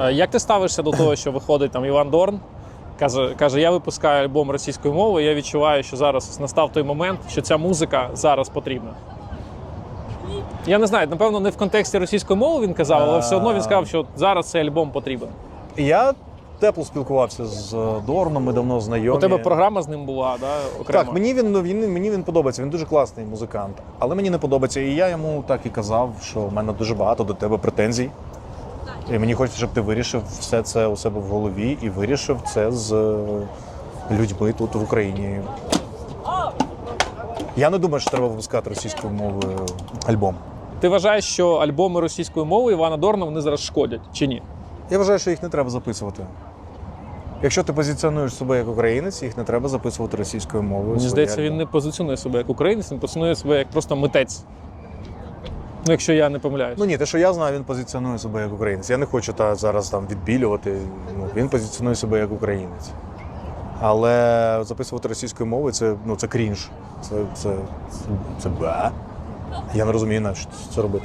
Е, Як ти ставишся до того, що виходить там Іван Дорн? Каже, каже, я випускаю альбом російською мовою. Я відчуваю, що зараз настав той момент, що ця музика зараз потрібна. Я не знаю, напевно, не в контексті російської мови він казав, але все одно він сказав, що зараз цей альбом потрібен. Я тепло спілкувався з е, Дорном, ми давно знайомі. У тебе програма з ним була, да, окремо. Так, мені він, він мені він подобається. Він дуже класний музикант. Але мені не подобається. І я йому так і казав, що в мене дуже багато до тебе претензій. І мені хочеться, щоб ти вирішив все це у себе в голові і вирішив це з е, людьми тут в Україні. Я не думаю, що треба випускати російською мовою альбом. Ти вважаєш, що альбоми російською мовою Івана Дорна вони зараз шкодять чи ні? Я вважаю, що їх не треба записувати. Якщо ти позиціонуєш себе як українець, їх не треба записувати російською мовою. Мені здається, він не позиціонує себе як українець, він позиціонує себе як просто митець. Ну, якщо я не помиляюсь. Ну ні, те, що я знаю, він позиціонує себе як українець. Я не хочу та зараз там відбілювати. Ну, він позиціонує себе як українець. Але записувати російською мовою це, ну, це крінж. Це, це, це, це бе. Я не розумію, на що це робити.